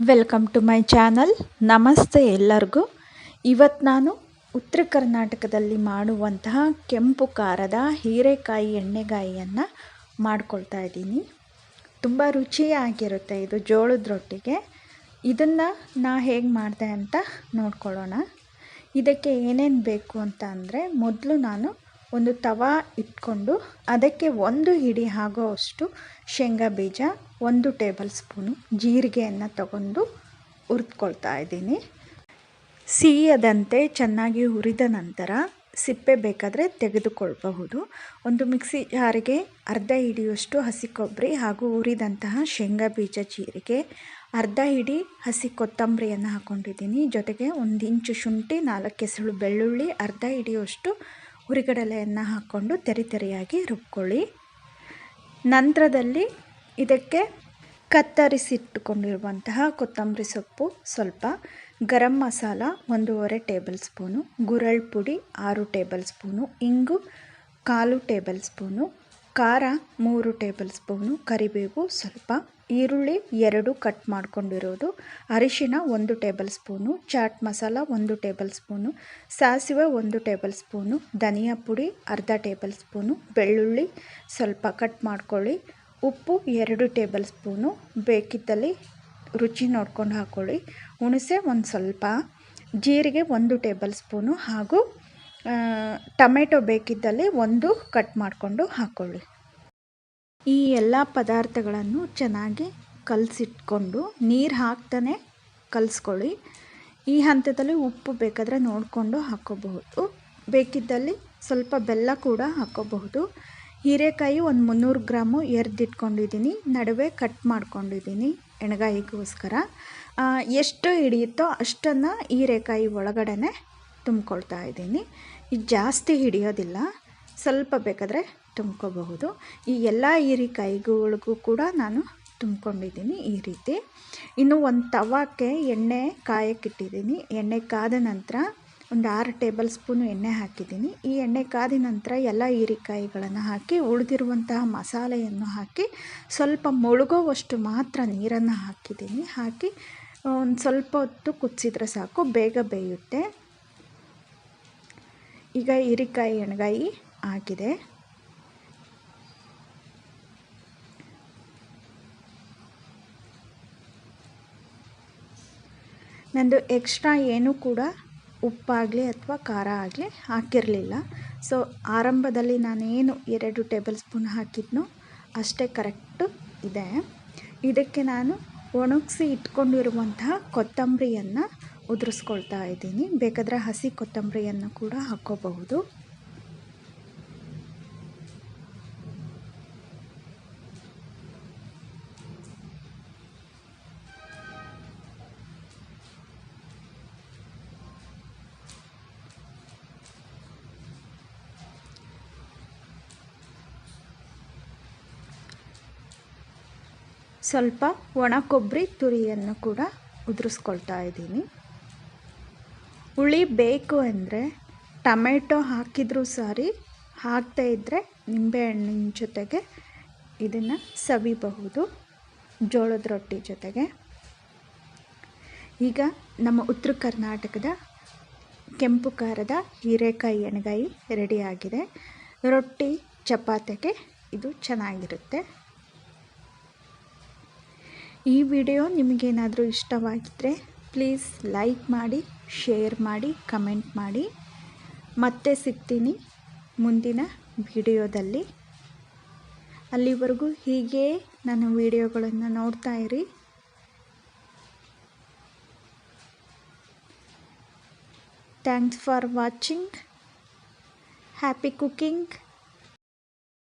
Welcome to my channel ನಮಸ್ತೆ ಎಲ್ಲರಿಗೂ. ಇವತ್ತು ನಾನು ಉತ್ತರ ಕರ್ನಾಟಕದಲ್ಲಿ ಮಾಡುವಂತಹ ಕೆಂಪು ಖಾರದ ಹೀರೆಕಾಯಿ ಎಣ್ಣೆಗಾಯಿಯನ್ನು ಮಾಡ್ಕೊಳ್ತಾ ಇದ್ದೀನಿ. ತುಂಬ ರುಚಿಯಾಗಿರುತ್ತೆ ಇದು ಜೋಳದ ರೊಟ್ಟಿಗೆ ಇದನ್ನು ನಾ ಹೇಗೆ ಮಾಡಿದೆ ಅಂತ ನೋಡ್ಕೊಳ್ಳೋಣ. ಇದಕ್ಕೆ ಏನೇನು ಬೇಕು ಅಂತ ಅಂದರೆ ಮೊದಲು ನಾನು ಒಂದು ತವಾ ಇಟ್ಕೊಂಡು ಅದಕ್ಕೆ ಒಂದು ಹಿಡಿ ಆಗೋವಷ್ಟು ಶೇಂಗಾ ಬೀಜ, ಒಂದು ಟೇಬಲ್ ಸ್ಪೂನು ಜೀರಿಗೆಯನ್ನು ತಗೊಂಡು ಹುರಿದ್ಕೊಳ್ತಾ ಇದ್ದೀನಿ. ಸಿಹಿಯದಂತೆ ಚೆನ್ನಾಗಿ ಹುರಿದ ನಂತರ ಸಿಪ್ಪೆ ಬೇಕಾದರೆ ತೆಗೆದುಕೊಳ್ಳಬಹುದು ಒಂದು ಮಿಕ್ಸಿ ಜಾರಿಗೆ ಅರ್ಧ ಹಿಡಿಯಷ್ಟು ಹಸಿ ಕೊಬ್ಬರಿ ಹಾಗೂ ಹುರಿದಂತಹ ಶೇಂಗಾ ಬೀಜ ಜೀರಿಗೆ, ಅರ್ಧ ಹಿಡಿ ಹಸಿ ಕೊತ್ತಂಬರಿಯನ್ನು ಹಾಕ್ಕೊಂಡಿದ್ದೀನಿ ಜೊತೆಗೆ ಒಂದು ಇಂಚು ಶುಂಠಿ, ನಾಲ್ಕು ಕೆಸಳು ಬೆಳ್ಳುಳ್ಳಿ, ಅರ್ಧ ಹಿಡಿಯುವಷ್ಟು ಹುರಿಗಡಲೆಯನ್ನು ಹಾಕ್ಕೊಂಡು ತೆರಿ ತೆರೆಯಾಗಿ ರುಬ್ಕೊಳ್ಳಿ. ನಂತರದಲ್ಲಿ ಇದಕ್ಕೆ ಕತ್ತರಿಸಿಟ್ಟುಕೊಂಡಿರುವಂತಹ ಕೊತ್ತಂಬರಿ ಸೊಪ್ಪು ಸ್ವಲ್ಪ, ಗರಂ ಮಸಾಲ ಒಂದೂವರೆ ಟೇಬಲ್ ಸ್ಪೂನು, ಗುರಳ್ ಪುಡಿ ಆರು ಟೇಬಲ್ ಸ್ಪೂನು, ಇಂಗು ಕಾಲು ಟೇಬಲ್ ಸ್ಪೂನು, ಖಾರ ಮೂರು ಟೇಬಲ್ ಸ್ಪೂನು, ಕರಿಬೇವು ಸ್ವಲ್ಪ ಈರುಳ್ಳಿ ಎರಡು ಕಟ್ ಮಾಡ್ಕೊಂಡಿರೋದು ಅರಿಶಿನ ಒಂದು ಟೇಬಲ್ ಸ್ಪೂನು, ಚಾಟ್ ಮಸಾಲ ಒಂದು ಟೇಬಲ್ ಸ್ಪೂನು, ಸಾಸಿವೆ ಒಂದು ಟೇಬಲ್ ಸ್ಪೂನು, ಧನಿಯಾ ಪುಡಿ ಅರ್ಧ ಟೇಬಲ್ ಸ್ಪೂನು, ಬೆಳ್ಳುಳ್ಳಿ ಸ್ವಲ್ಪ ಕಟ್ ಮಾಡ್ಕೊಳ್ಳಿ, ಉಪ್ಪು ಎರಡು ಟೇಬಲ್ ಸ್ಪೂನು, ಬೇಕಿದ್ದಲ್ಲಿ ರುಚಿ ನೋಡ್ಕೊಂಡು ಹಾಕ್ಕೊಳ್ಳಿ ಹುಣಸೆ ಒಂದು ಸ್ವಲ್ಪ, ಜೀರಿಗೆ ಒಂದು ಟೇಬಲ್ ಸ್ಪೂನು ಹಾಗೂ ಟೊಮೆಟೊ ಬೇಕಿದ್ದಲ್ಲಿ ಒಂದು ಕಟ್ ಮಾಡಿಕೊಂಡು ಹಾಕ್ಕೊಳ್ಳಿ ಈ ಎಲ್ಲ ಪದಾರ್ಥಗಳನ್ನು ಚೆನ್ನಾಗಿ ಕಲಸಿಟ್ಕೊಂಡು ನೀರು ಹಾಕ್ತಾನೆ ಕಲಿಸ್ಕೊಳ್ಳಿ. ಈ ಹಂತದಲ್ಲಿ ಉಪ್ಪು ಬೇಕಾದರೆ ನೋಡಿಕೊಂಡು ಹಾಕ್ಕೋಬಹುದು ಬೇಕಿದ್ದಲ್ಲಿ ಸ್ವಲ್ಪ ಬೆಲ್ಲ ಕೂಡ ಹಾಕ್ಕೋಬಹುದು ಹೀರೆಕಾಯಿ ಒಂದು ಮುನ್ನೂರು ಗ್ರಾಮು ಎರ್ದಿಟ್ಕೊಂಡಿದ್ದೀನಿ. ನಡುವೆ ಕಟ್ ಮಾಡ್ಕೊಂಡಿದ್ದೀನಿ ಎಣ್ಗಾಯಿಗೋಸ್ಕರ. ಎಷ್ಟು ಹಿಡಿಯುತ್ತೋ ಅಷ್ಟನ್ನು ಹೀರೆಕಾಯಿ ಒಳಗಡೆ ತುಂಬ್ಕೊಳ್ತಾ ಇದ್ದೀನಿ. ಇದು ಜಾಸ್ತಿ ಹಿಡಿಯೋದಿಲ್ಲ. ಸ್ವಲ್ಪ ಬೇಕಾದರೆ ತುಂಬ್ಕೋಬಹುದು. ಈ ಎಲ್ಲ ಹೀರಿಕಾಯಿಗಳಿಗೂ ಕೂಡ ನಾನು ತುಂಬ್ಕೊಂಡಿದ್ದೀನಿ ಈ ರೀತಿ. ಇನ್ನು ಒಂದು ತವಕ್ಕೆ ಎಣ್ಣೆ ಕಾಯಕ್ಕಿಟ್ಟಿದ್ದೀನಿ. ಎಣ್ಣೆ ಕಾದ ನಂತರ ಒಂದು ಆರು ಟೇಬಲ್ ಸ್ಪೂನು ಎಣ್ಣೆ ಹಾಕಿದ್ದೀನಿ. ಈ ಎಣ್ಣೆ ಕಾದ ನಂತರ ಎಲ್ಲ ಹೀರಿಕಾಯಿಗಳನ್ನು ಹಾಕಿ ಉಳಿದಿರುವಂತಹ ಮಸಾಲೆಯನ್ನು ಹಾಕಿ ಸ್ವಲ್ಪ ಮುಳುಗೋವಷ್ಟು ಮಾತ್ರ ನೀರನ್ನು ಹಾಕಿದ್ದೀನಿ. ಹಾಕಿ ಒಂದು ಸ್ವಲ್ಪ ಹೊತ್ತು ಕುದಿಸಿದ್ರೆ ಸಾಕು, ಬೇಗ ಬೇಯುತ್ತೆ. ಈಗ ಹೀರಿಕಾಯಿ ಎಣ್ಗಾಯಿ ಆಗಿದೆ. ನಂದು ಎಕ್ಸ್ಟ್ರಾ ಏನೂ ಕೂಡ ಉಪ್ಪಾಗಲಿ ಅಥವಾ ಖಾರ ಆಗಲಿ ಹಾಕಿರಲಿಲ್ಲ. ಸೊ ಆರಂಭದಲ್ಲಿ ನಾನೇನು ಎರಡು ಟೇಬಲ್ ಸ್ಪೂನ್ ಹಾಕಿದ್ನೋ ಅಷ್ಟೇ ಕರೆಕ್ಟು ಇದೆ. ಇದಕ್ಕೆ ನಾನು ಒಣಗಿಸಿ ಇಟ್ಕೊಂಡಿರುವಂತಹ ಕೊತ್ತಂಬರಿಯನ್ನು ಉದುರಿಸ್ಕೊಳ್ತಾ ಇದ್ದೀನಿ. ಬೇಕಾದರೆ ಹಸಿ ಕೊತ್ತಂಬರಿಯನ್ನು ಕೂಡ ಹಾಕ್ಕೋಬಹುದು ಸ್ವಲ್ಪ ಒಣ ಕೊಬ್ಬರಿ ತುರಿಯನ್ನು ಕೂಡ ಉದುರಿಸ್ಕೊಳ್ತಾ ಇದ್ದೀನಿ. ಹುಳಿ ಬೇಕು ಅಂದರೆ ಟೊಮೆಟೊ ಹಾಕಿದರೂ ಸಾರಿ ಹಾಕದೇ ಇದ್ದರೆ ನಿಂಬೆಹಣ್ಣಿನ ಜೊತೆಗೆ ಇದನ್ನು ಸವಿಬಹುದು, ಜೋಳದ ರೊಟ್ಟಿ ಜೊತೆಗೆ. ಈಗ ನಮ್ಮ ಉತ್ತರ ಕರ್ನಾಟಕದ ಕೆಂಪು ಖಾರದ ಹೀರೆಕಾಯಿ ಎಣ್ಗಾಯಿ ರೆಡಿಯಾಗಿದೆ ರೊಟ್ಟಿ, ಚಪಾತಿಗೆ ಇದು ಚೆನ್ನಾಗಿರುತ್ತೆ. ಈ ವಿಡಿಯೋ ನಿಮಗೇನಾದರೂ ಇಷ್ಟವಾಗಿದ್ದರೆ ಪ್ಲೀಸ್ ಲೈಕ್ ಮಾಡಿ, ಶೇರ್ ಮಾಡಿ, ಕಮೆಂಟ್ ಮಾಡಿ. ಮತ್ತೆ ಸಿಗ್ತೀನಿ ಮುಂದಿನ ವಿಡಿಯೋದಲ್ಲಿ. ಅಲ್ಲಿವರೆಗೂ ಹೀಗೆ ನನ್ನ ವಿಡಿಯೋಗಳನ್ನು ನೋಡ್ತಾ ಇರಿ. Thanks for watching happy cooking